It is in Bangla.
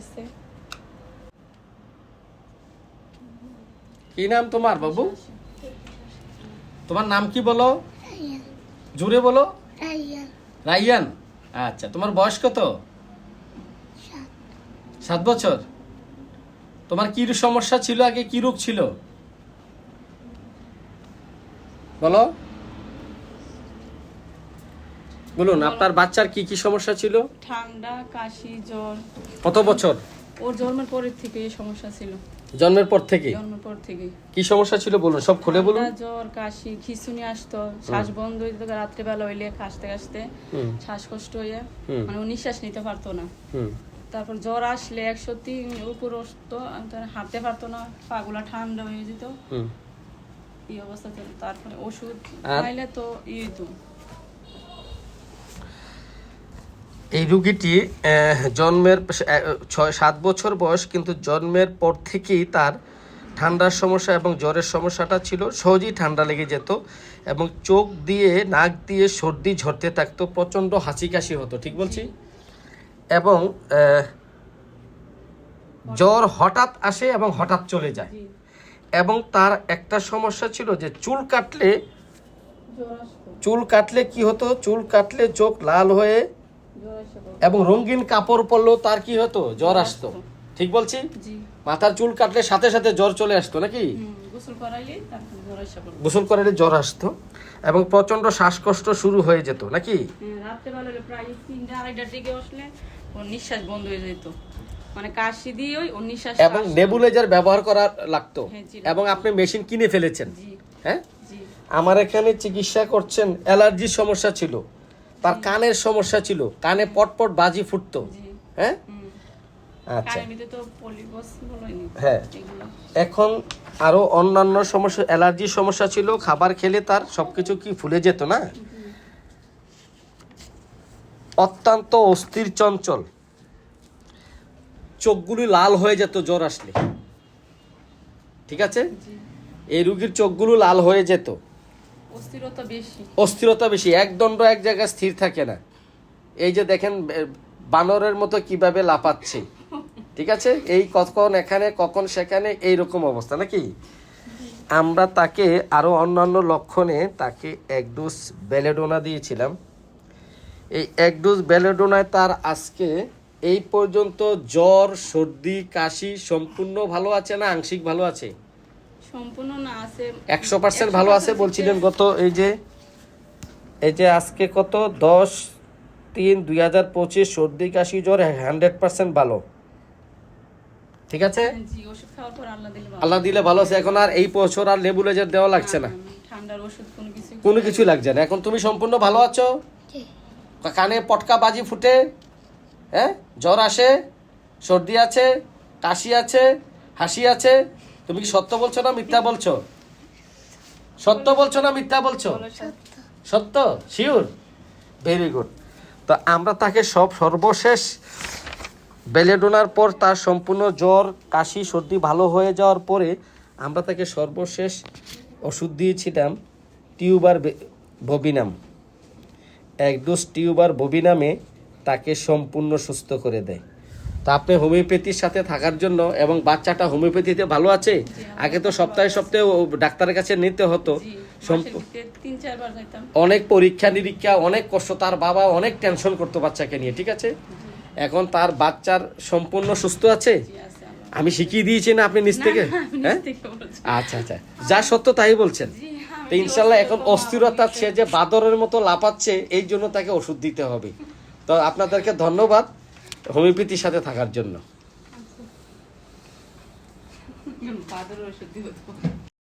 আছে। কি নাম তোমার বাবু? তোমার নাম কি বলো? জুড়ে বলো। রাইয়ান আচ্ছা তোমার বয়স কত? সাত বছর। তোমার কি সমস্যা ছিল? আগে কি রোগ ছিল? বলো। বলুন আপনার বাচ্চার কি কি সমস্যা ছিল? ঠান্ডা কাশি জ্বর। কত বছর? ওর জন্মের পরের থেকে এই সমস্যা ছিল। জন্মের পর থেকে? জন্মের পর থেকে। কি সমস্যা ছিল বলুন সব খুলে বলুন। জ্বর কাশি খিচুনি আসতো। শ্বাস বন্ধ হয়ে যেত রাত্রেবেলা হইলে কাশতে কাশতে শ্বাসকষ্ট হয়ে মানে ও নিঃশ্বাস নিতে পারতো না। তারপর জ্বর আসলে একশো তিন উপর আসতো হাঁটতে পারতো না পাগুলা ঠান্ডা হয়ে যেত। এই অবস্থা ছিল তারপরে ওষুধ খাইলে তো তো এই রুগীটি জন্মের ছয় সাত বছর বয়স কিন্তু জন্মের পর থেকেই তার ঠান্ডার সমস্যা এবং জ্বরের সমস্যাটা ছিল। সহজেই ঠান্ডা লেগে যেত এবং চোখ দিয়ে নাক দিয়ে সর্দি ঝরতে থাকতো প্রচণ্ড হাসি কাশি হতো ঠিক বলছি? এবং জ্বর হঠাৎ আসে এবং হঠাৎ চলে যায়। এবং তার একটা সমস্যা ছিল যে চুল কাটলে চুল কাটলে কি হতো? চুল কাটলে চোখ লাল হয়ে এবং রঙিন কাপড় পরলেও তার কি হতো? জ্বর আসতো। ঠিক বলছি? মাথার চুল কাটলে সাথে সাথে জ্বর চলে আসতো নাকি? গোসল করালে জ্বর আসতো এবং প্রচণ্ড শ্বাসকষ্ট শুরু হয়ে যেত নাকি? নিঃশ্বাস বন্ধ হয়ে যেত। মানে কাশি দিয়ে ওই নিঃশ্বাস এবং। নেবুলাইজার ব্যবহার করা লাগতো। হ্যাঁ, এবং আপনি মেশিন কিনে ফেলেছেন। হ্যাঁ? আমার এখানে চিকিৎসা করছেন অ্যালার্জির সমস্যা ছিল। তার কানের সমস্যা ছিল। কানে পটপট বাজি ফুটতো। হ্যাঁ? আচ্ছা। হ্যাঁ। এখন আরও অন্যান্য সমস্যা অ্যালার্জির সমস্যা ছিল খাবার খেলে তার সবকিছু কি ফুলে যেত না? অত্যন্ত অস্থির চঞ্চল। চোখগুলি লাল হয়ে যেত জ্বর আসলে। ঠিক আছে? এই রুগীর চোখগুলো লাল হয়ে যেত। অস্থিরতা বেশি। একদণ্ড এক জায়গায় স্থির থাকে না। এই যে দেখেন বানরের মতো কীভাবে লাফাচ্ছে। ঠিক আছে? এই কখন এখানে, কখন সেখানে এই রকম অবস্থা, নাকি? আমরা তাকে আরও অন্যান্য লক্ষণে তাকে এক ডোজ বেলেডোনা দিয়েছিলাম। এই এক ডোজ বেলেডোনায় তার আজকে এই পর্যন্ত জ্বর, সর্দি, কাশি সম্পূর্ণ ভালো আছে না? আংশিক ভালো আছে? সম্পূর্ণ না আছে। একশো পার্সেন্ট ভালো আছে বলছিলেন গত এই যে এই যে আজকে কত? দশ তিন দুই হাজার পঁচিশ সর্দি কাশি জ্বর হান্ড্রেড পার্সেন্ট ভালো। ঠিক আছে? পর আল্লাহ দিলে ভালো। আছে। এখন আর এই বছর আর লেবুলেজার দেওয়া লাগছে না। হুম, ঠান্ডার ওষুধ কোনো কিছু কোনো কিছু লাগছে না। এখন তুমি সম্পূর্ণ ভালো আছো? কানে পটকা বাজি ফুটে হ্যাঁ? জ্বর আসে সর্দি আছে কাশি আছে হাসি আছে তুমি কি সত্য বলছো না মিথ্যা বলছো? সত্য বলছো না মিথ্যা বলছো? সত্য? শিওর ভেরি গুড তো আমরা তাকে সব সর্বশেষ বেলেডোনার পর তার সম্পূর্ণ জ্বর, কাশি, সর্দি ভালো হয়ে যাওয়ার পরে আমরা তাকে সর্বশেষ ওষুধ দিয়েছিলাম টিউবার ববিনাম। এক ডোজ টিউবার ববিনামে তাকে সম্পূর্ণ সুস্থ করে দেয়। তো আপনি হোমিওপ্যাথির সাথে থাকার জন্য এবং বাচ্চাটা হোমিওপ্যাথিতে ভালো আছে? আগে তো সপ্তাহে সপ্তাহে ডাক্তারের কাছে নিতে হতো। অনেক পরীক্ষা নিরীক্ষা অনেক কষ্ট তার বাবা অনেক টেনশন করতো বাচ্চাকে নিয়ে ঠিক আছে? এখন তার বাচ্চার সম্পূর্ণ সুস্থ আছে। আমি শিখিয়ে দিয়েছি না আপনি নিজ থেকে? হ্যাঁ? আচ্ছা আচ্ছা। যা সত্য তাই বলছেন। তো ইনশাল্লাহ এখন অস্থিরতা সে যে বাদরের মতো লাপাচ্ছে এই জন্য তাকে ওষুধ দিতে হবে। তো আপনাদেরকে ধন্যবাদ। হোমিওপ্যাথির সাথে থাকার জন্য।